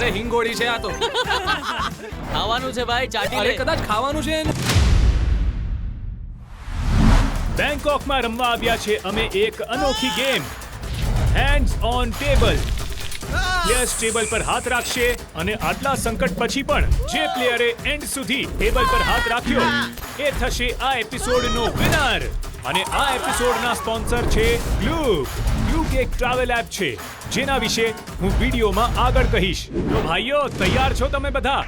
અરે હિંગોળી છે આ તો. ખાવાનું છે ભાઈ ચાટી અરે લે કદાચ ખાવાનું છે ને. બેંકોકમાં રમવા આવ્યા છે અમે એક અનોખી game. Hands on table yes table પર હાથ રાખશે અને આટલા સંકટ પછી પણ જે પ્લેયરે એન્ડ સુધી ટેબલ પર હાથ રાખ્યો એ થશે આ એપિસોડનો વિનર અને આ એપિસોડના સ્પોન્સર છે ગ્લુક. ગ્લુક એક ટ્રાવેલ એપ છે, જેના વિશે હું વિડીયોમાં આગળ કહીશ. તો ભાઈઓ, તૈયાર છો તમે બધા?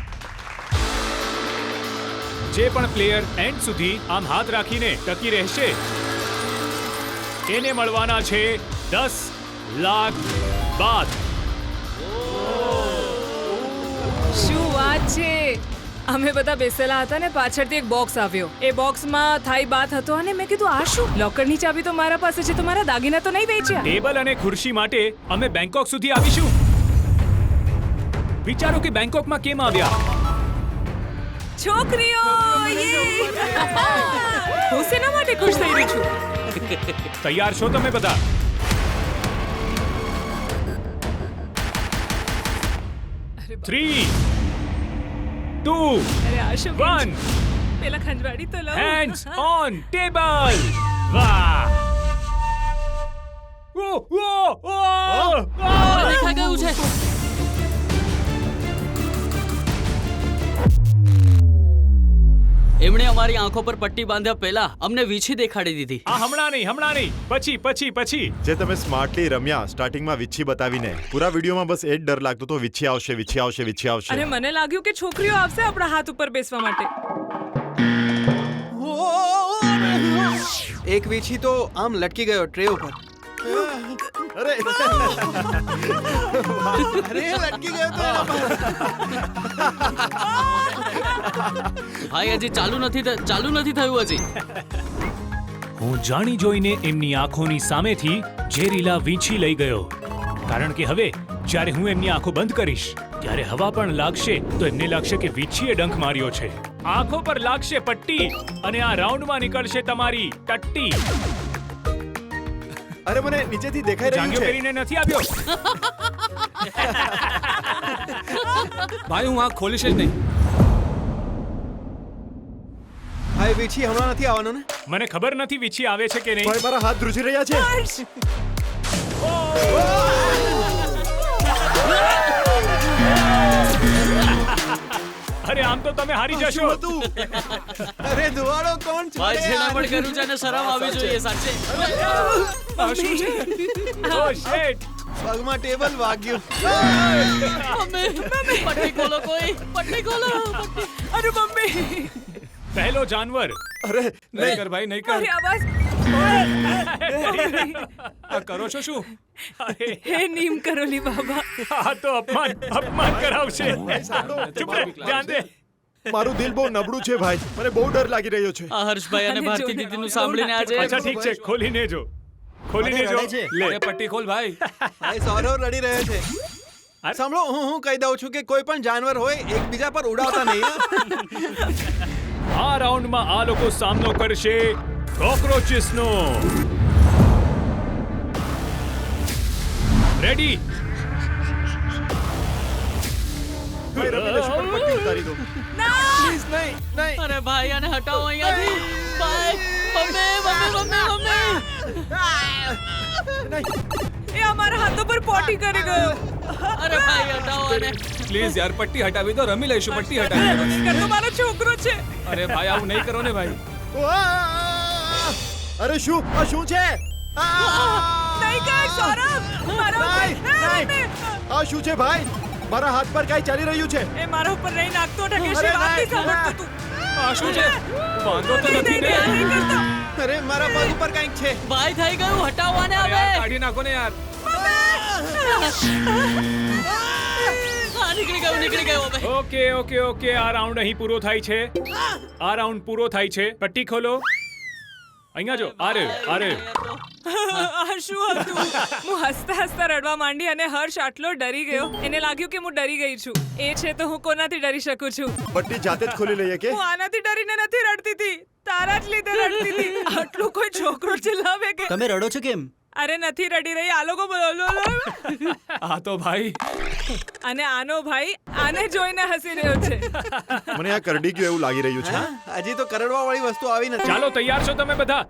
જે પણ પ્લેયર એન્ડ સુધી આમ હાથ રાખીને ટકી રહેશે, એને મળવાના છે દસ લાખ બાદ. શું વાત છે? અમે બધા બેસેલા હતા ને પાછળથી એક બોક્સ આવ્યો. એ બોક્સમાં થાઈ બાત હતો અને મેં કીધું આ શું? લોકરની ચાબી તો મારા પાસે છે તો મારા દાગીના તો નહીં વેચ્યા. ટેબલ અને ખુરશી માટે અમે બેંકોક સુધી આવીશું. વિચારો કે બેંકોકમાં કેમ આવ્યા? છોકરીઓ! હું શેના માટે ખુશ થઈ રહી છું? તૈયાર છો તમે બધા? થ્રી ટુ વન પેલા ખંજવાડી તો લઉં. હેન્ડ્સ ઓન ટેબલ વાહ. ઓ ઓ ઓ દેખાઈ ગયું છે. એમણે અમારી આંખો પર પટ્ટી બાંધ્યા પહેલા અમને વીછી દેખાડી દીધી. આ હમણાં નહીં હમણાં નહીં. પછી પછી પછી. જે તમે સ્માર્ટલી રમ્યા સ્ટાર્ટિંગમાં વીછી બતાવીને. પૂરા વિડીયોમાં બસ એ જ ડર લાગતો તો વીછી આવશે વીછી આવશે વીછી આવશે. અને મને લાગ્યું કે છોકરીઓ આવશે આપણા હાથ ઉપર બેસવા માટે. એક વીછી તો આમ લટકી ગયો ટ્રે ઉપર. અરે. અરે લટકી ગયો તો ભાઈ હજી ચાલુ નથી થ- ચાલુ નથી થયું હજી. હું જાણી જોઈને એમની આંખોની સામેથી ઝેરીલા વીંછી લઈ ગયો. કારણ કે હવે જ્યારે હું એમની આંખો બંધ કરીશ ત્યારે હવા પણ લાગશે તો એમને લાગશે કે વીંછીએ ડંખ માર્યો છે. આંખો પર લાગશે પટ્ટી અને આ રાઉન્ડમાં નીકળશે તમારી ટટ્ટી. અરે મને નીચેથી દેખાઈ રહ્યું જાંગીઓ છે. પહેરીને નથી આવ્યો? ભાઈ હું આંખ ખોલીશ જ નહીં. ભાઈ વીછી હમણાં નથી આવવાનો ને? મને ખબર નથી વીંછી આવે છે કે નહીં. ભાઈ મારા હાથ ધ્રુજી રહ્યા છે. અરે આમ તો તમે હારી જશો. હતું? અરે ધુવાડો કોણ ભાઈ છોડે જેના પણ કર્યું છે ને શરમ આવી જોઈએ સાચે. ઓ શેટ પગમાં ટેબલ વાગ્યું. મમ્મી પટ્ટી ખોલો કોઈ. પટ્ટી ખોલો. અરે મમ્મી. પહેલો જાનવર. અરે નહીં કર ભાઈ નહીં કર. અરે આવાજ આ કરો છો શું? હે નીમ કરોલી બાબા. આ તો અપમાન અપમાન કરાવશે. ચૂપ રહે ધ્યાન દે. મારું દિલ બહુ નબળું છે ભાઈ. મને બહુ ડર લાગી રહ્યો છે. આ હર્ષભાઈ અને ભારતી દીદીનું સાંભળીને આજે અચ્છા ઠીક છે ખોલીને જો. ખોલીને જો. લે. પટ્ટી ખોલ ભાઈ. ભાઈ સૌરવ રડી રહ્યો છે. સાંભળો હું હું કહી દઉં છું કે કોઈ પણ જાનવર હોય એકબીજા પર ઉડાવતા નહીં? આ રાઉન્ડમાં આ લોકો સામનો કરશે કોક્રોચીસનો. રેડી અરે ભાઈ આને હટાવો અહીંયાથી. ભાઈ મમ્મી મમ્મી મમ્મી મમ્મી એ અમારા હાથો પર પોટી કરી ગયો. અરે ભાઈ હટાવો અને પ્લીઝ યાર પટ્ટી હટાવી દો રમી લઈશું પટ્ટી હટાવી દો. કરતો મારો છોકરો છે. અરે ભાઈ આવું નહીં કરો ને ભાઈ. અરે શું? આ શું છે? નહીં કર સૌરભ. મારા નહીં, આ શું છે ભાઈ? મારા હાથ પર કઈ ચાલી રહ્યું છે? એ મારા ઉપર રહી નાખતો ઢકેશી વાત નહીં સાંભળતો તું. આ શું છે? વાંધો તો નથી ને. અરે મારા પગ ઉપર કંઈક છે. ભાઈ થઈ ગયું હટાવો આને અરે યાર, હવે. કાઢી નાખો ને યાર. નીકળી ગયું નીકળી ગયું ઓકે ઓકે ઓકે આ રાઉન્ડ અહીં પૂરો થાય છે. આ રાઉન્ડ પૂરો થાય છે. પટ્ટી ખોલો. અહીંયા જો અરે અરે આ શું હતું? હું હસતા હસતા રડવા માંડી અને હર્ષ આટલો ડરી ગયો. એને લાગ્યું કે હું ડરી ગઈ છું. એ છે તો હું કોનાથી ડરી શકું છું? પટ્ટી જાતે જ ખોલી લઈએ કે? હું આનાથી ડરીને નથી રડતી હતી તારા જ લીધે રડતી હતી આટલું કોઈ છોકરો ચિલ્લાવે કે? તમે રડો છો કેમ? અરે નથી રડી રહી આ લોકો બોલો આ તો ભાઈ. અને આનો ભાઈ આને જોઈને હસી રહ્યો છે. મને આ કરડી ગયું એવું લાગી રહ્યું છે? હજી તો કરડવા વાળી વસ્તુ આવી નથી. ચાલો તૈયાર છો તમે બધા?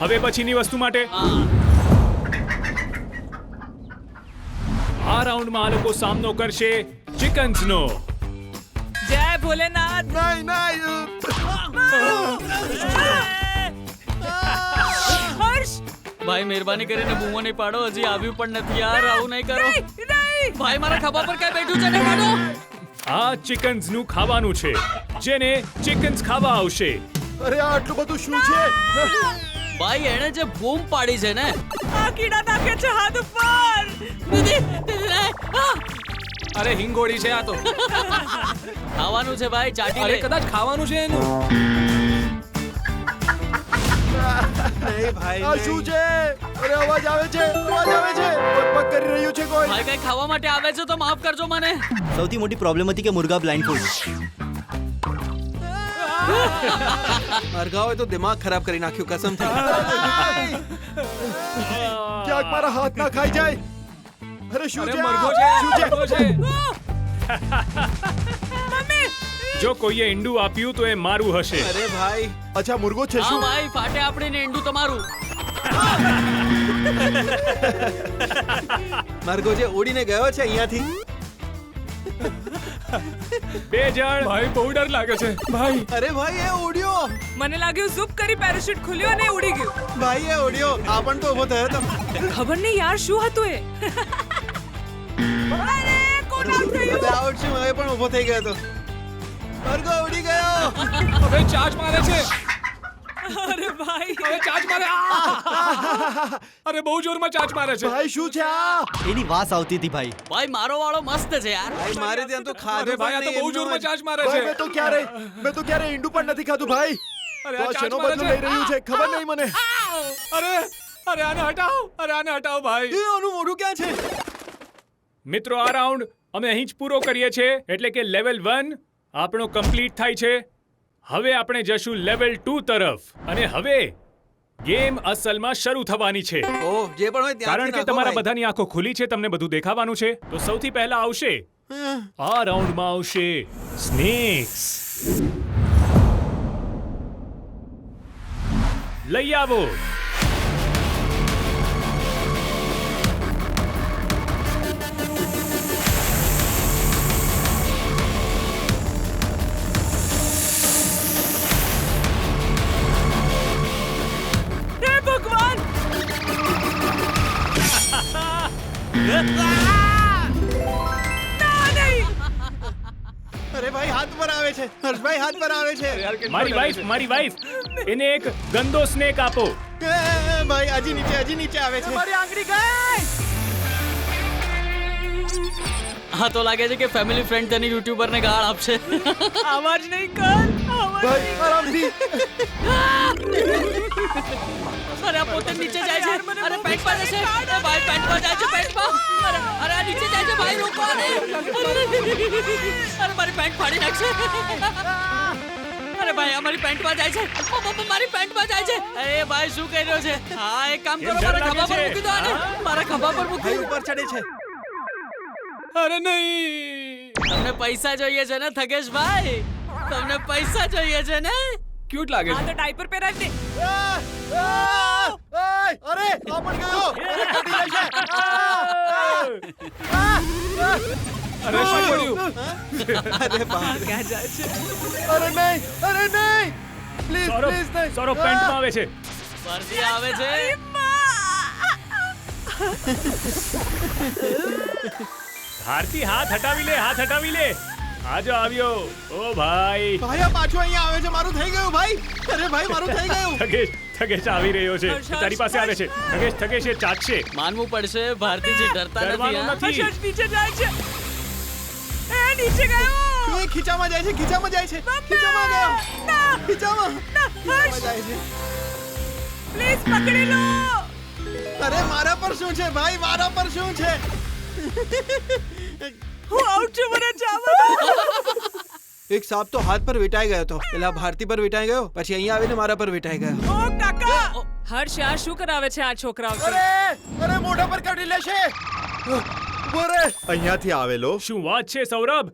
હવે પછીની વસ્તુ માટે. આ રાઉન્ડમાં આ લોકો સામનો કરશે ચિકન્સનો. ભોલેનાથ. નહીં નહીં હર્ષ. ભાઈ મહેરબાની કરીને બૂમો નહીં પાડો હજી આવ્યું પણ નથી યાર આવું નહીં કરો. ભાઈ મારા ખભા પર કઈ બેઠું છે? ને કાઢો આ ચિકન્સનું ખાવાનું છે જેને ચિકન્સ ખાવા આવશે. અરે આ આટલું બધું શું છે? ભાઈ એણે જે બૂમ પાડી છે ને આ કીડા નાખે છે હાથ ઉપર. દીદી દીદી આ! અરે હિંગોળી છે આ તો. ખાવાનું છે ભાઈ ચાટી અરે કદાચ ખાવાનું છે એનું. નહીં ભાઈ આ શું છે? અરે અવાજ આવે છે અવાજ આવે છે. પગ કરી રહ્યું છે કોઈ? ભાઈ કઈ ખાવા માટે આવે છે તો માફ કરજો મને. સૌથી મોટી પ્રોબ્લેમ હતી કે મુર્ગા બ્લાઇન્ડ ફોલ્ડ અરગાવે તો દિમાગ ખરાબ કરી નાખ્યું કસમ થઈ ક્યાંક મારા હાથ ના ખાઈ જાય. અરે શું છે મરઘો છે શું છે? મમ્મી! જો કોઈએ ઈંડું આપ્યું તો એ મારું હશે. અરે ભાઈ અચ્છા મુર્ગો છે હા શું? ભાઈ ફાટે આપડીને ઈંડું તમારું. મરઘો જે ઉડીને ગયો છે અહીંયાથી? બે જણ. ભાઈ બહુ ડર લાગે છે. ભાઈ. અરે ભાઈ એ ઉડ્યો. મને લાગ્યું ઝૂપ કરી પેરાશૂટ ખુલ્યો અને ઉડી ગયું. ભાઈ એ ઉડ્યો. આ પણ તો ઊભો થયો તો ખબર નહીં યાર શું હતું એ? આઉટ છું હવે પણ ઊભો થઈ ગયો તો માર્ગો ઉડી ગયો. હવે ચાર્જ મારે છે. અરે ભાઈ. હવે ચાર્જ મારે. અરે બહુ જોરમાં ચાર્જ મારે છે. ભાઈ શું છે આ? એની વાસ આવતી હતી ભાઈ. ભાઈ મારો વાળો મસ્ત છે યાર. ભાઈ મારે ત્યાં તો ખાધે ભાઈ આ તો બહુ જોરમાં ચાર્જ મારે છે. મેં તો ક્યારે મેં તો ક્યારે ઈંડું પણ નથી ખાધું ભાઈ. અરે આ ચાર્જ મારે બદલો લઈ રહ્યું છે ખબર નહીં મને. અરે અરે આને હટાવ અરે આને હટાવ ભાઈ. એ, આનું મોઢું ક્યાં છે? મિત્રો આ રાઉન્ડ અમે અહીં જ પૂરો કરીએ છીએ એટલે કે લેવલ વન આપણો કમ્પ્લીટ થાય છે. હવે આપણે જશું લેવલ ટુ તરફ. અને હવે ગેમ અસલમાં શરૂ થવાની છે. જે પણ હોય કારણ કે તમારા બધાની આંખો ખુલી છે તમને બધું દેખાવાનું છે. તો સૌથી પહેલા આવશે. આ રાઉન્ડમાં આવશે સ્નેક્સ લઈ આવો. અરે ભાઈ હાથ પર આવે છે. હર્ષભાઈ હાથ પર આવે છે. મારી વાઈફ મારી વાઈફ એને એક ગંદો સ્નેક આપો. ભાઈ હજી નીચે હજી નીચે આવે છે. મારી આંગળી ગઈ! હા તો લાગે છે કે ફેમિલી ફ્રેન્ડ તેની યુટ્યુબર ને ગાળ આપશે. આવાજ નહીં કર. આરામથી. અરે આ પોતે નીચે જાય છે. અરે પર જશે. અરે ભાઈ પેન્ટમાં જાય છે પેન્ટ અરે અરે આ નીચે જાય છે ભાઈ રોકો અરે. અરે મારી પેન્ટ ફાડી નાખશે. અરે ભાઈ અમારી પેન્ટ પર જાય છે. મારી પેન્ટ પર જાય છે. અરે ભાઈ શું કહી રહ્યો છે? હા એક કામ કરો મારા ખભા પર છે? મૂકી દો આને. મારા ખભા પર મૂકી ઉપર ચડે છે. અરે નહીં. તમને પૈસા જોઈએ છે ને થગેશ ભાઈ? તમને પૈસા જોઈએ છે ને? ક્યુટ લાગે આ છે તો ડાયપર પહેરાવી દે આ! આ! અરે આ પણ ગયો. અરે પડી જશે અરે શું પડ્યું અરે બાપ. ક્યાં જાય છે? અરે નહીં અરે નહીં. પ્લીઝ પ્લીઝ નહીં. સૌરભ પેન્ટમાં આવે છે. વર્દી આવે છે. ભારતી હાથ હટાવી લે હાથ હટાવી લે. આજો આવ્યો. ઓ ભાઈ. ભાઈ આ પાછું અહીંયા આવે છે. મારું થઈ ગયું ભાઈ. અરે ભાઈ મારું થઈ ગયું. થગેશ આવી રહ્યો છે. તારી પાસે આવે છે. થગેશ થગેશ એ ચાચશે માનવું પડશે ભારતીજી ડરતા નથી. હર્ષ નીચે જાય છે. એ નીચે ગયો. એ ખીચામાં જાય છે ખીચામાં જાય છે. ખીચામાં ગયો. ના. ખીચામાં. હર્ષ જાય છે. પ્લીઝ પકડી લો. અરે મારા પર શું છે? ભાઈ મારા પર શું છે? હું આઉટ છું મને જવા એક સાપ તો હાથ પર વીંટાઈ ગયો હતો પેલા ભારતી પર વીંટાઈ ગયો પછી અહીંયા આવીને મારા પર વીંટાઈ ગયો ઓ કાકા હર્ષ આ શું કરાવે છે આ છોકરાઓ અરે મોઢા પર કાઢી લેશે ઊભો રે અહીંયાથી આવેલો શું વાત છે સૌરભ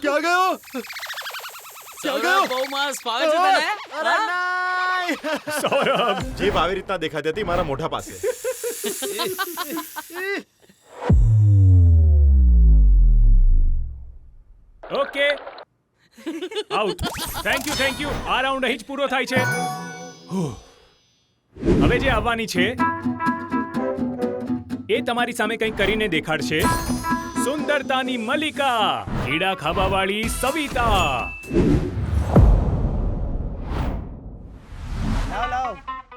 ક્યાં ગયો સૌરભ બહુ મસ્ત ફાવે છે તને અરે હા? નાય સૌરભ જીભ આવી રીતના દેખાતી હતી મારા મોઢા પાસે okay out thank you thank you આ રાઉન્ડ અહીં જ પૂરો થાય છે. હવે જે આવવાની છે એ તમારી સામે કંઈક કરીને દેખાડશે. સુંદરતાની મલિકા કીડા ખાવાવાળી Savita.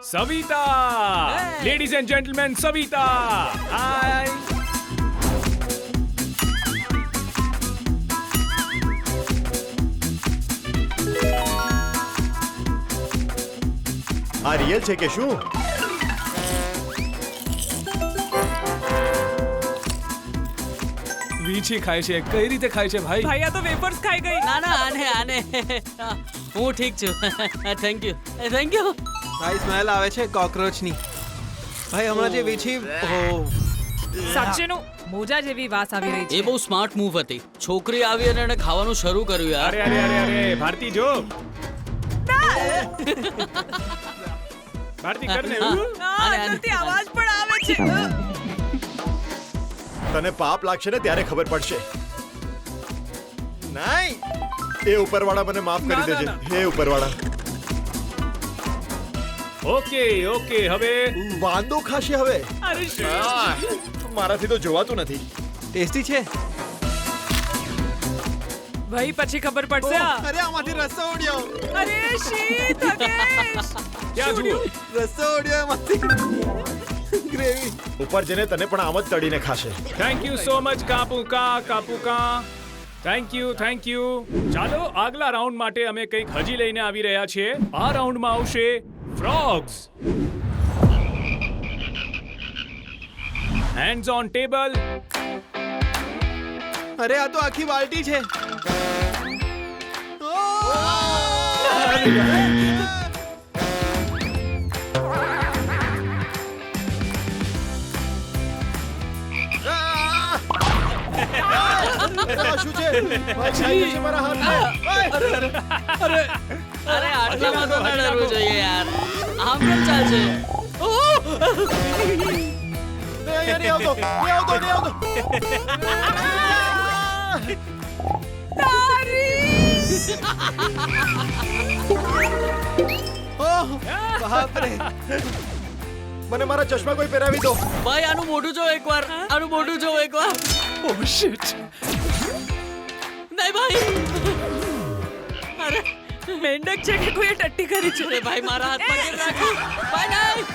Savita. Ladies and gentlemen Savita. Hi આ રિયલ છે કે શું? વીછી ખાય છે કઈ રીતે ખાય છે ભાઈ? ભાઈ આ તો વેફર્સ ખાઈ ગઈ. ના ના આને આને. હું ઠીક છું. થેન્ક યુ થેન્ક યુ ભાઈ સ્મેલ આવે છે કોકરોચની. ભાઈ હમણાં જે વીછી ઓહ સાચેનું મોજા જેવી વાસ આવી રહી એ બહુ સ્માર્ટ મૂવ હતી. છોકરી આવી અને એને ખાવાનું શરૂ કર્યું યાર. અરે અરે અરે અરે ભારતી જો ભારતી કર ને આને, આને. અવાજ પણ આવે છે. તને પાપ લાગશે ને ત્યારે ખબર પડશે. નહીં. એ ઉપરવાળા મને માફ કરી દેજે. હે ઉપરવાળા. ઓકે ઓકે હવે? વાંદો ખાશે હવે. અરે મારાથી તો જોવાતું નથી. ટેસ્ટી છે? ભાઈ પછી ખબર પડશે આ. અરે આમાંથી રસ્તો ઉડ્યો. અરે શીત અગેશ ક્યાં જુઓ? રસો ઉડ્યો એમાંથી. ગ્રેવી. ઉપર જઈને તને પણ આમ જ તળીને ખાશે. થેન્ક યુ સો મચ કાપુ કાપુકા કાપુ કા. થેન્ક યુ થેન્ક યુ ચાલો આગલા રાઉન્ડ માટે અમે કંઈક હજી લઈને આવી રહ્યા છીએ. આ રાઉન્ડમાં આવશે ફ્રોગ્સ હેન્ડ્સ ઓન ટેબલ અરે આ તો આખી બાલ્ટી છે. આ શું છે? ભાઈ, ખાઈ જશે મારા હાથને. અરે આટલામાં તો ના ડરવું જોઈએ યાર. આમ કેમ ચાલશે? નહીં, નહીં આવતો નહીં આવતો નહીં આવતો. ઓહ બાપરે. મને મારા ચશ્મા કોઈ પહેરાવી દો. ભાઈ આનું મોઢું જો એકવાર. આનું મોઢું જો એકવાર. ઓ શિટ નહીં ભાઈ. અરે મેંડક છે કે કોઈએ ટટ્ટી કરી છે? અરે ભાઈ મારા હાથમાં કેમ રાખ્યું ભાઈ નહીં.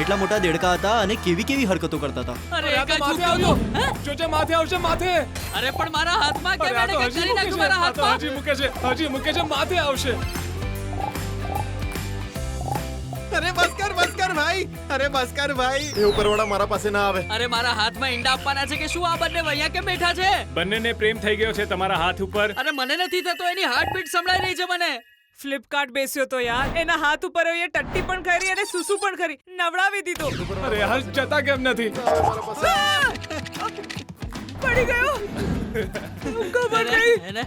એટલા મોટા દેડકા હતા અને કેવી કેવી હરકતો કરતા હતા. અરે આ તો માથે જ આવજો જોજે માથે આવશે માથે. અરે પણ મારા હાથમાં કેમ હજી કરી નાખ્યું મારા હાથમાં? હજી મૂકે છે. હજી મૂકે છે માથે આવશે. અરે બસ કર બસ કર ભાઈ. અરે બસ કર ભાઈ. એ ઉપરવાળા મારા પાસે ના આવે. અરે મારા હાથમાં ઈંડા આપવાના છે કે શું આ બંને વૈયા કેમ બેઠા છે? બંનેને પ્રેમ થઈ ગયો છે તમારા હાથ ઉપર. અરે મને નથી થતો એની હાર્ટબીટ સંભળાઈ રહી છે મને. ફ્લિપકાર્ટ બેસ્યો તો યાર. એના હાથ ઉપર એ ટટ્ટી પણ ખરી અને સુસુ પણ કરી નવડાવી દીધો. અરે હાલ જતા કેમ નથી? પડી ગયો. ખબર નહીં.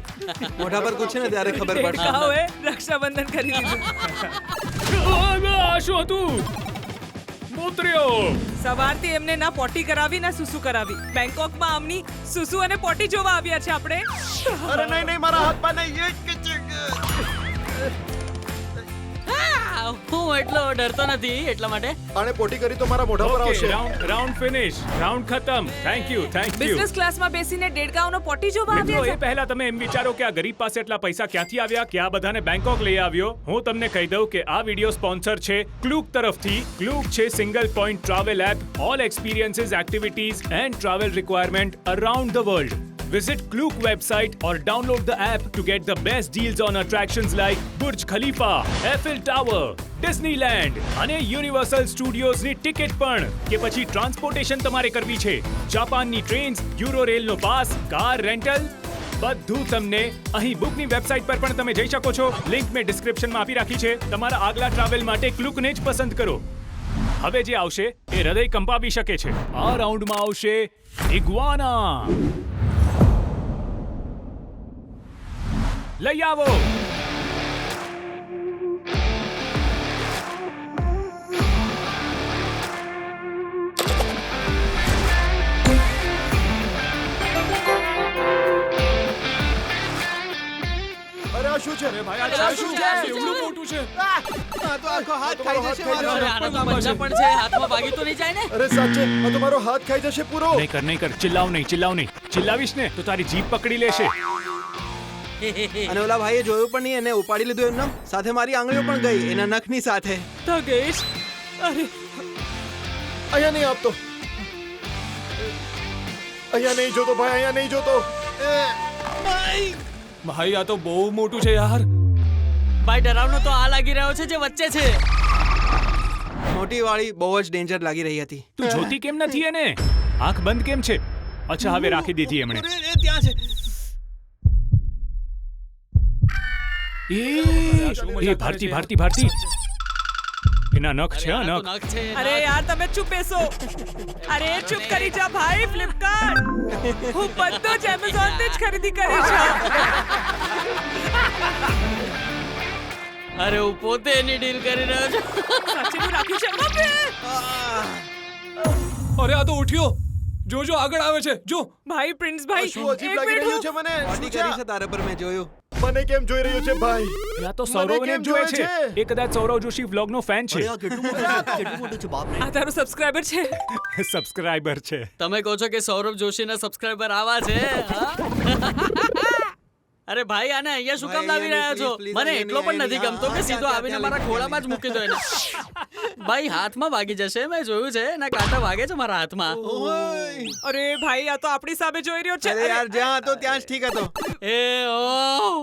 મોઢા પર પૂછે ને ત્યારે ખબર પડશે હવે રક્ષાબંધન કરી દીધું. આ શું હતું. મૂત્ર્યો સવારથી એમને ના પોટી કરાવી ના સુસુ કરાવી. બેંકોકમાં આમની સુસુ અને પોટી જોવા આવ્યા છે આપણે. અરે નહીં નહીં મારા હાથમાં નહીં એ. આ, હું એટલો ડરતો નથી એટલા માટે. અને પોટી કરી તો મારા મોઢા પર આવશે. રાઉન્ડ રાઉન્ડ ફિનિશ રાઉન્ડ ખતમ. Thank you thank you business ક્લાસમાં બેસીને ડેડકાઓનો પોટી જોવા આવ્યા એ પહેલા તમે એમ વિચારો કે આ ગરીબ પાસે એટલા પૈસા ક્યાંથી આવ્યા કે આ બધાને બેંકોક લઈ આવ્યો. હું તમને કહી દઉં કે આ વિડિયો સ્પોન્સર છે ક્લુક તરફથી. ક્લુક છે single point travel app all experiences activities and travel requirement around the world Visit Klook website or download the app to get the best deals on attractions like Burj Khalifa, Eiffel Tower, Disneyland અને Universal Studios ની ticket પણ કે પછી transportation તમારે કરવી છે જાપાનની trains euro rail pass car rental બધું તમને અહીં બુકની વેબસાઇટ પર પણ તમે જઈ શકો છો લિંક મેં ડિસ્ક્રિપ્શનમાં આપી રાખી છે તમારા આગલા ટ્રાવેલ માટે ક્લુકને જ પસંદ કરો। હવે જે આવશે એ હૃદય કંપાવી શકે છે। આ રાઉન્ડમાં આવશે ઇગ્વાના લઈ આવો. શું છે? ભાઈ આ શું છે? એવડું મોટું છે. આ તો આખો હાથ ખાઈ જશે મારો. અરે આનો તો પંજા પણ છે. હાથમાં વાગી તો નહીં જાય ને? અરે સાચે આ તો મારો હાથ ખાઈ જશે પૂરો. નહીં કર નહીં કર ચિલ્લાવ નહીં ચિલ્લાવ નહીં. ચિલ્લાવીશ ને તો તારી જીભ પકડી લેશે. અને ઓલા ભાઈએ જોયું પણ નહીં એને ઉપાડી લીધું એમનો સાથે મારી આંગળીઓ પણ ગઈ એના નખની સાથે. તગેશ અરે. અહીંયા નહીં આપતો. અહીંયા નહીં જોતો ભાઈ અહીંયા નહીં જોતો. ભાઈ. આ તો બહુ મોટું છે યાર. ભાઈ ડરાવનો તો આ લાગી રહ્યો છે જે વચ્ચે છે. મોટી વાળી બહુ જ ડેન્જર લાગી રહી હતી. તું જોતી કેમ નથી એને? આંખ બંધ કેમ છે? અચ્છા હવે રાખી દીધી એમણે. ત્યાં છે. એ એ ભારતી ભારતી ભારતી. એના નખ છે નખ. અરે યાર તમે ચૂપ બેસો. અરે ચૂપ કરી જા ભાઈ ફ્લિપકાર્ટ હું બધો જ એમેઝોનથી જ ખરીદી કરી છું. અરે હું પોતે એની ડીલ કરી રહ્યો છું. સાચેનું રાખ્યું છે મમ્મી! અરે આ તો ઉઠ્યો. જોજો આગળ આવે છે. જો. ભાઈ પ્રિન્સ ભાઈ શું અજીબ લાગી રહ્યું છે મને? શું કરી છે તારા પર મેં જોયું? મને કેમ જોઈ રહ્યો છે ભાઈ? આ તો સૌરવ સૌરવને જ જોવે છે? એ કદાચ સૌરવ જોશી વ્લોગનો ફેન છે. આ તારું સબસ્ક્રાઇબર છે? સબસ્ક્રાઇબર છે. તમે કહો છો કે સૌરવ જોશીના સબસ્ક્રાઇબર આવા છે હા? અરે ભાઈ આને અહીંયા શું કામ લાવી રહ્યા છો? મને એટલો પણ નથી ગમતો કે સીધો આવીને મારા ખોળામાં જ મૂકી દો એને. ભાઈ હાથમાં વાગી જશે મેં જોયું છે એના કાંટા વાગે છે મારા હાથમાં. અરે ભાઈ આ તો આપણી સામે જોઈ રહ્યો છે. અરે યાર જ્યાં હતો ત્યાં જ ઠીક હતો. એ ઓ.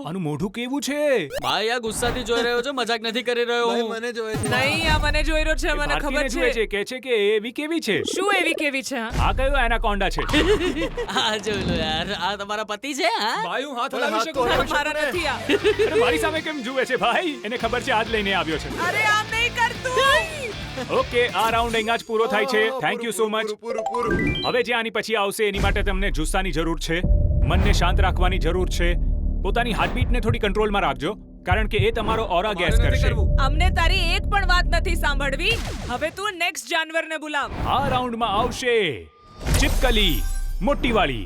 આનું મોઢું કેવું છે? ભાઈ આ ગુસ્સાથી જોઈ રહ્યો છે મજાક નથી કરી રહ્યો હું. મને જોઈ છે. નહીં આ મને જોઈ રહ્યો છે મને ખબર છે. છે કે છે કે એવી કેવી છે? શું એવી કેવી છે? આ કયો એનાકોન્ડા છે? આ જોઈ લો યાર આ તમારા પતિ છે હા? ભાઈ હું હાથ હલાવી હાથ તો શકું હલાવી મારા નથી આ. અરે મારી સામે કેમ જુએ છે ભાઈ? એને ખબર છે આજ લઈને આવ્યો છે. અરે આમ નહીં કરતું. ઓકે આ રાઉન્ડ અહીંયા જ પૂરો થાય છે. થેન્ક યુ સો મચ પૂરું પૂરું પૂરું. હવે જે આની પછી આવશે એની માટે તમને જુસ્સાની જરૂર છે. મનને શાંત રાખવાની જરૂર છે. પોતાની હાર્ટબીટને થોડી કંટ્રોલમાં રાખજો કારણ કે એ તમારો ઓરા ગેસ કરશે. અમને તારી એક પણ વાત નથી સાંભળવી. હવે તું નેક્સ્ટ જાનવરને બોલાવ. આ રાઉન્ડમાં આવશે ચિપકલી મોટીવાળી.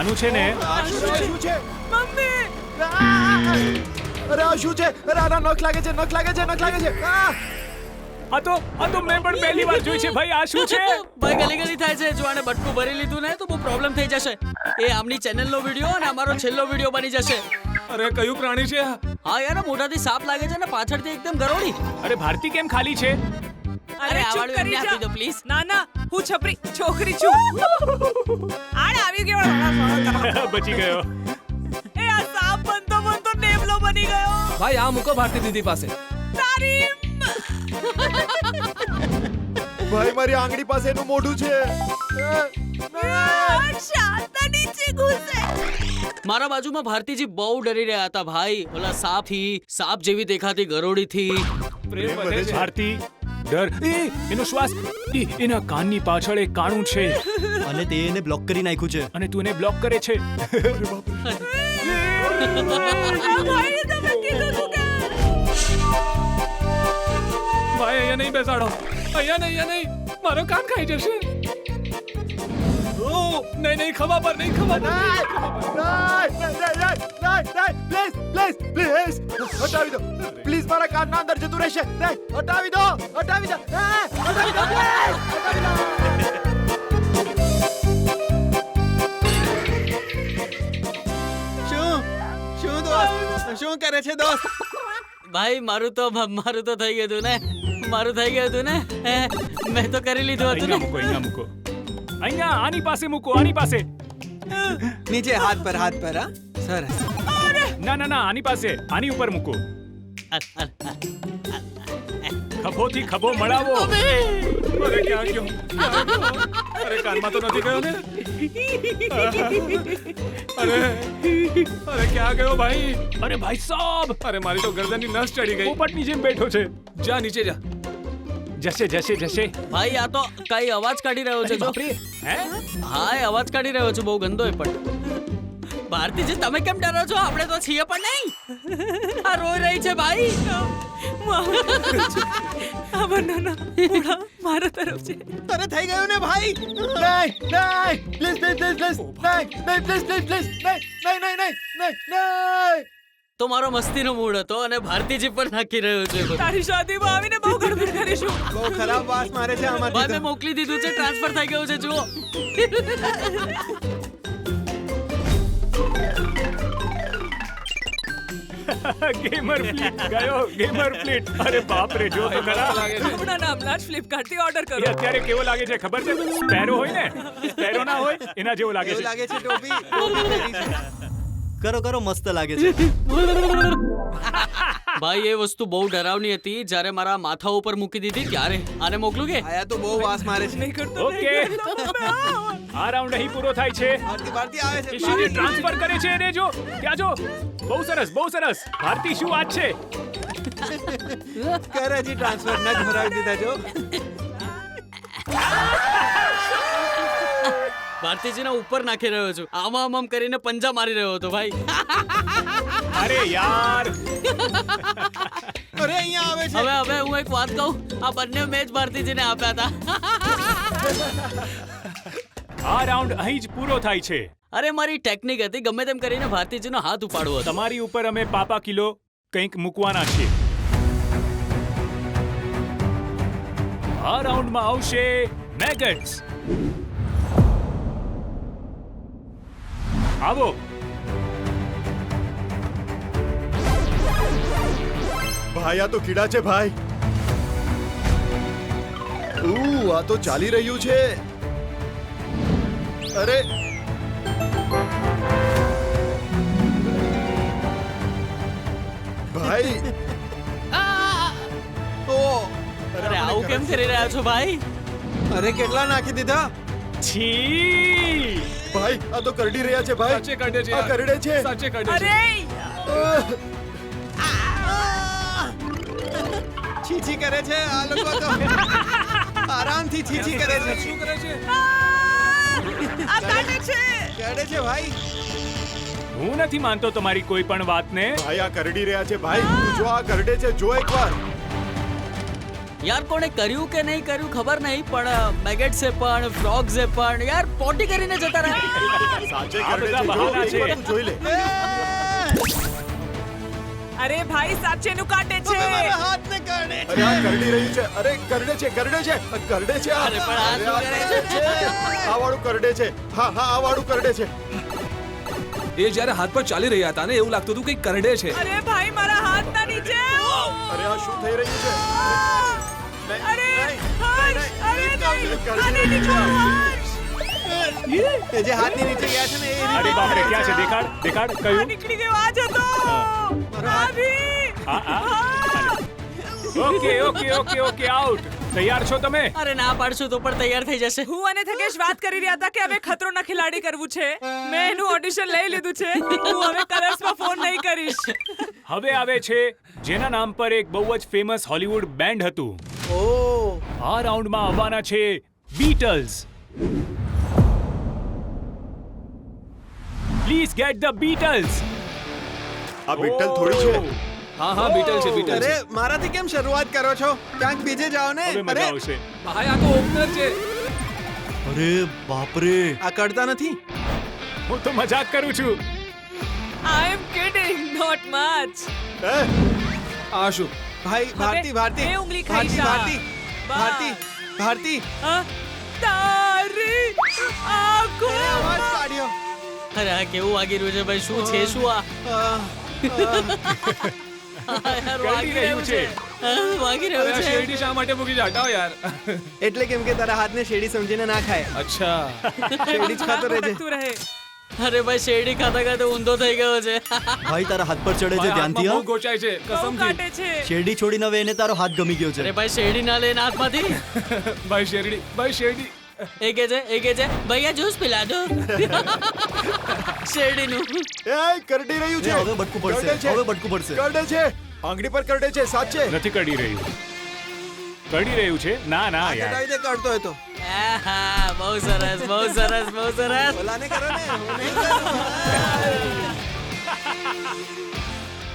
આનું છે ને? આ શું છે? મમ્મી! અરે આ શું છે? અરે આના નખ લાગે છે નખ લાગે છે નખ લાગે છે. આ! આ તો આ તો મેં પણ પહેલી વાર જોઈ છે. ભાઈ આ શું છે? ભાઈ ગલી ગલી થાય છે. જો આને બટકું ભરી લીધું ને તો બહુ પ્રોબ્લેમ થઈ જશે. એ આમની ચેનલનો વીડિયો અને અમારો છેલ્લો વીડિયો બની જશે. અરે કયું પ્રાણી છે હા યાર મોઢાથી સાપ લાગે છે ને પાછળથી એકદમ ગરોળી. અરે ભારતી કેમ ખાલી છે? અરે, ચૂપ કરી જા. આપી દો, પ્લીઝ ના ના હું છપરી છોકરી છું. આડ આવી ગયો બચી ગયો. એ આ સાપ બનતો બનતો નેમલો બની ગયો. ભાઈ આ મૂકો ભારતી દીદી પાસે. તારી ભાઈ મારી આંગળી પાસે એનું મોઢું છે. શાંત નીચે ઘૂસે મારા બાજુમાં ભારતીજી બહુ ડરી રહ્યા હતા ભાઈ. ઓલા સાપથી સાપ જેવી દેખાતી ગરોળીથી. પ્રેમ વધે છે. ભારતી ડર. એ એનો શ્વાસ. એ, એના કાનની પાછળ એક કાણું છે. અને તે એને બ્લોક કરી નાખ્યું છે. અને તું એને બ્લોક કરે છે. ભાઈ અહીંયા નહીં બેસાડો. અહીંયા નહીં અહીંયા નહીં. મારો કાન ખાઈ જશે. ઓ! નહીં નહીં ખબર પર નહીં ખબર પર. પ્લીઝ પ્લીઝ પ્લીઝ હટાવી દો પ્લીઝ મારા કાનના અંદર જતું રહેશે નહીં, હટાવી દો હટાવી દો આ, હટાવી દો please, હટાવી દો શું શું દોસ્ત શું કરે છે દોસ્ત ભાઈ મારું તો મારું તો થઈ ગયું હતું ને મારું થઈ ગયું હતું ને હે, મેં તો કરી લીધું હતું અહીંયા ને મૂકો અહીંયા મૂકો અહીંયા આની પાસે મૂકો આની પાસે નીચે હાથ પર હાથ પર હા સરસ ના ના ના આની પાસે આની ઉપર મૂકો. ખભોથી ખભો મળાવો. અરે ક્યાં ગયો? અરે કાનમાં તો નથી ગયો ને? અરે અરે ક્યાં ગયો ભાઈ? અરે ભાઈ સાબ! અરે મારી તો ગરદનની નસ ચડી ગઈ. પોપટની જેમ બેઠો છે. જા નીચે જા. જશે જશે જશે. ભાઈ આ તો કઈ અવાજ કાઢી રહ્યો છે જો. બાપરે. હે? હા એ અવાજ કાઢી રહ્યો છે બહુ ગંદો એ પણ. ભારતીજી તમે કેમ ડરો છો? આપણે તો છીએ પણ નહીં. આ રોઈ રહી છે ભાઈ. આ બનાના ઉડા મારા તરફ છે. તને થઈ ગયું ને ભાઈ? નહીં નહીં. પ્લીઝ પ્લીઝ નહીં નહીં પ્લીઝ પ્લીઝ પ્લીઝ. નહીં નહીં નહીં નહીં નહીં નહીં. તો મારો મસ્તીનો મૂડ હતો અને ભારતીજી પણ નાખી રહ્યો છે. તારી શાદીમાં આવીને બહુ ગડબડ કરીશું. બહુ ખરાબ વાસ મારે છે ભાઈ આમાંથી મેં મોકલી દીધું છે ટ્રાન્સફર થઈ ગયું છે જુઓ. ગેમર ફ્લિપ ગયો ગેમર ફ્લિપ અરે બાપ રે જો તો ખરા. હમણાં નામના જ ફ્લિપકાર્ટથી ઓર્ડર કરો. અત્યારે કેવો લાગે છે ખબર છે? સ્પેરો હોય ને? સ્પેરો ના હોય એના જેવો લાગે એવું છે. લાગે છે ટોપી. કરો કરો મસ્ત લાગે છે. ભાઈ એ વસ્તુ બહુ ડરાવની હતી જ્યારે મારા માથા ઉપર મૂકી દીધી ત્યારે. આને મોકલું કે? આયા તો બહુ વાસ મારે છે. નહીં કરતો ઓકે. આ. રાઉન્ડ અહીં પૂરો થાય છે. ભારતી ભારતી આવે છે. ઈશિને ટ્રાન્સફર કરે છે એને જો. ત્યાં જો. બહુ સરસ બહુ સરસ. ભારતી શું વાત છે? કરે જી ટ્રાન્સફર. ન ભરાવી દીધા જો. ભારતીજીના ઉપર નાખી રહ્યો છું. આમ આમ આમ કરીને પંજા મારી રહ્યો હતો ભાઈ. અરે યાર. અરે અહીંયા આવે છે. હવે હવે હું એક વાત કહું. આ બંને મેચ ભારતીજીને આપ્યા હતા. આ રાઉન્ડ અહીં જ પૂરો થાય છે. અરે મારી ટેકનિક હતી. ગમે તેમ કરીને ભારતીજીનો હાથ ઉપાડવો તમારી ઉપર અમે પાપા કિલો કંઈક મૂકવાના છીએ. આ રાઉન્ડમાં આવશે મેગટ્સ. આવો ભાઈ આ તો કીડા છે ભાઈ ઉ આ તો ચાલી રહ્યું છે અરે ભાઈ તો અરે આવું કેમ કરી રહ્યા છો ભાઈ અરે કેટલા નાખી દીધા છી ભાઈ આ તો કરડી રહ્યા છે ભાઈ. સાચે કાઢે છે આ કરડે છે. સાચે કાઢે છે. છીછી કરે છે આ લોકો તો. આરામથી છીછી કરે છે. શું કરે છે? કરે છે. ભાઈ. હું નથી માનતો તમારી કોઈ પણ વાતને. ભાઈ આ કરડી રહ્યા છે ભાઈ. તું જો આ કરડે છે જો એકવાર. યાર કોણે કર્યું કે નહીં કર્યું ખબર નહીં પણ મેગેટ્સે પણ ફ્રોગ્સે પણ યાર પોટી કરીને જતા રહ્યા. સાચે આ છે બહાના છે. જોઈ લે. અરે ભાઈ સાચેનું કાટે છે. હાથ ને કરડે છે. અરે આ કરડી રહ્યું છે. અરે કરડે છે કરડે છે. કરડે છે આ. અરે પણ આ શું કરે કરડે છે. આ વાળું કરડે છે. હા હા આ વાળું કરડે છે. એ જ્યારે હાથ પર ચાલી રહ્યા હતા ને એવું લાગતું હતું કે કરડે છે. અરે ભાઈ મારા હાથના નીચે. અરે આ શું થઈ રહ્યું છે? અરે હર્ષ અરે નહીં, નહીં આને છે. હર્ષ. એ જે હાથની નીચે ગયા છે ને એ અરે ક્યાં છે? દેખાડ દેખાડ કયું? નીકળી ગયો આ જતો ભાભી. આ આ okay okay okay okay out. તૈયાર છો તમે? અરે ના પાડશું તો પણ તૈયાર થઈ જશે. હું અને થકેશ વાત કરી રહ્યા હતા કે હવે ખતરોના ખિલાડી કરવું છે. મેં એનું ઓડિશન લઈ લીધું છે. હું હવે કલર્સમાં ફોન નહીં કરીશ. હવે આવે છે જેના નામ પર એક બહુ જ ફેમસ હોલિવૂડ બેન્ડ હતું. ઓ. આ રાઉન્ડમાં આવવાના છે beetles please get the beetles આ બીટલ થોડી છે. હા હા બીટલ છે બીટલ અરે છે. મારાથી કેમ શરૂઆત કરો છો? ક્યાંક બીજે જાઓ ને? હવે અરે મજા આવશે ભાઈ આ તો ઓપનર છે. અરે બાપરે. આ કરતા નથી? હું તો મજાક કરું છું. I am kidding not much હે? આ શું? ભાઈ ભારતી ભારતી. બે ઉંગલી ખાઈ ભારતી જા. ભારતી. ભારતી ભારતી. તારી આંખો અરે અવાજ કાઢ્યો. અરે આ કેવું વાગી રહ્યું છે ભાઈ? શું છે શું આ? યાર કરી વાગી રહ્યું છે. વાગી અરે રહ્યું છે. શેરડી શા માટે મૂકી છે હટાવો યાર. એટલે કેમ કે તારા હાથને શેરડી સમજીને ના ખાય. અચ્છા. શેરડી જ ખાતો રહેજે તું રહે. અરે ભાઈ શેરડી ખાતા ખાતા ઊંધો થઈ ગયો છે. ભાઈ તારા હાથ પર ચડે છે ધ્યાનથી હા. ગોચાય છે. કસમ કાટે છે. શેરડી છોડીને હવે એને તારો હાથ ગમી ગયો છે. અરે ભાઈ શેરડી ના લે હાથમાંથી? ભાઈ શેરડી ભાઈ શેરડી. એ કે છે એ કે છે. ભૈયા જ્યુસ પીલા દો. શેરડીનું. એ કરડી રહ્યું છે. હવે બટકું પડશે, હવે બટકું પડશે. કરડે છે. આંગળી પર કરડે છે. સાચે નથી કરડી રહ્યું. કરડી રહ્યું છે? ના ના યાર. હટાવી દે કાઢતો હોય તો. આહા, બહુ સરસ બહુ સરસ બહુ સરસ. બોલાને કરો ને. હું નહીં કરું.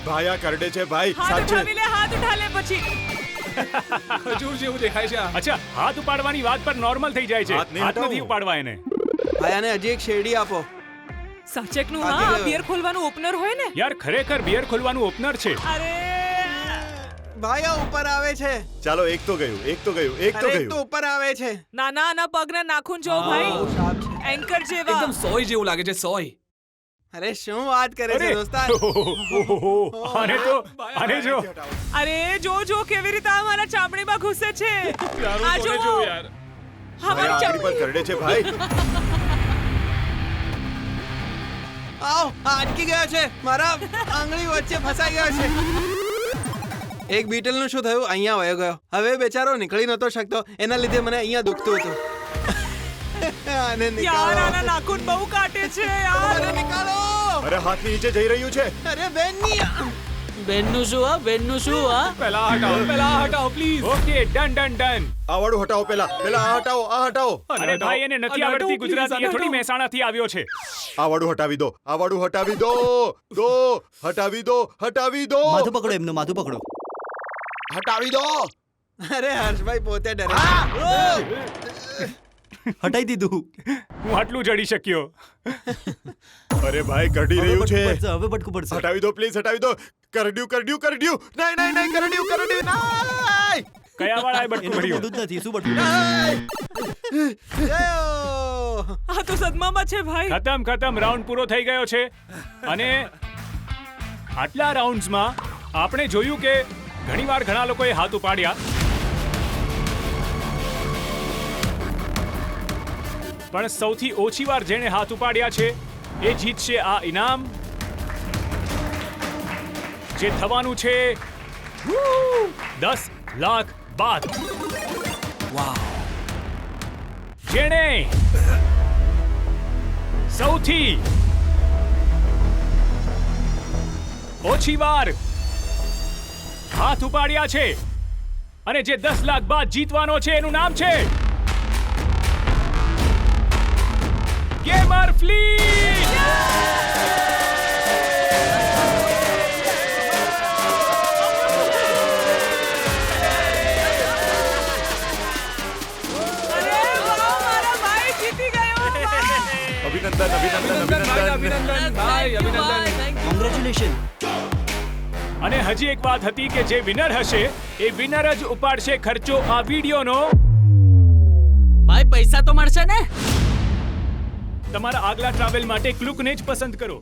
ભાઈ કરડે છે ભાઈ. હાથ સાચે હાથ ઉઠાલે પછી. ખજૂર જેવું દેખાય છે આ. અચ્છા હાથ ઉપાડવાની વાત પર નોર્મલ થઈ જાય છે. હાથ નહીં હાથ નથી. ઉપાડવા એને. ભાઈ આને હજી એક શેરડી આપો. સાચેકનું હા હવે. બિયર ખોલવાનું ઓપનર હોય ને? યાર ખરેખર બિયર ખોલવાનું ઓપનર છે. અરે! ભાઈ આ ઉપર આવે છે. ચાલો એક તો ગયું એક તો ગયું એક તો અરે એક તો ગયું. ઉપર આવે છે. નાના આના પગના નાખું જો ભાઈ. એન્કર જેવા. એકદમ સોય જેવું લાગે છે સોય. અરે શું વાત કરે છે દોસ્તાર? ઓહોહો. તો અને જો અરે જો જો કેવી રીતે અમારા ચામડીમાં ઘૂસે છે? આ. જોઉં યાર? અમારી ચામડી પર કરડે છે ભાઈ. આવ આ અટકી ગયો છે. મારા આંગળી વચ્ચે ફસાઈ ગયો છે. એક બીટલનું શું થયું? અહીંયા વયો ગયો. હવે બેચારો નીકળી નતો શકતો. એના લીધે મને અહીંયા દુખતું હતું. આને યાર આના નાખુન બહુ કાટે છે યાર. આને નીકાળો. અરે હાથ નીચે જઈ રહ્યું છે. અરે બેનની બેનનું શું હા? બેનનું શું આ પેલા હટાવો પેલા હટાવો please okay done done done. આવડું હટાવો પેલા પેલા આ હટાવો આ હટાવો. અરે ભાઈ એને નથી આવડતી ગુજરાતી એ થોડી મહેસાણાથી આવ્યો છે. આવડું હટાવી દો આવડું હટાવી દો દો હટાવી દો હટાવી દો. માથું પકડો એમનું માથું પકડો. હટાવી દો. અરે હર્ષભાઈ પોતે ડરે. હટાઈ દીધું. હું આટલું ચડી શક્યો. અરે ભાઈ કરડી રહ્યું છે. હવે બટકું પડશે. હટાવી દો પ્લીઝ હટાવી દો. કરડ્યું કરડ્યું કરડ્યું. નહીં નહીં નહીં કરડ્યું કરડ્યું. નહીં. કયા વાળાએ બટકું ભર્યું? મોઢું નથી શું બટકું? આ તો સદમામાં છે ભાઈ. ખતમ ખતમ. રાઉન્ડ પૂરો થઈ ગયો છે. અને આટલા રાઉન્ડ્સમાં આપણે જોયું કે ઘણીવાર ઘણા લોકોએ હાથ ઉપાડ્યા. પણ સૌથી ઓછી વાર જેણે હાથ ઉપાડ્યા છે એ જીતશે આ ઇનામ. જે થવાનું છે દસ લાખ બાદ. જેણે સૌથી ઓછી વાર હાથ ઉપાડ્યા છે અને જે દસ લાખ બાદ જીતવાનો છે એનું નામ છે અભિનંદન અભિનંદન અભિનંદન અભિનંદન. ભાઈ અભિનંદન. કોંગ્રેચ્યુલેશન અને હજી એક વાત હતી કે જે વિનર હશે એ વિનર જ ઉપાડશે ખર્ચો આ વિડીયોનો. ભાઈ પૈસા તો મળશે ને? તમારા આગલા ટ્રાવેલ માટે ક્લુકને જ પસંદ કરો.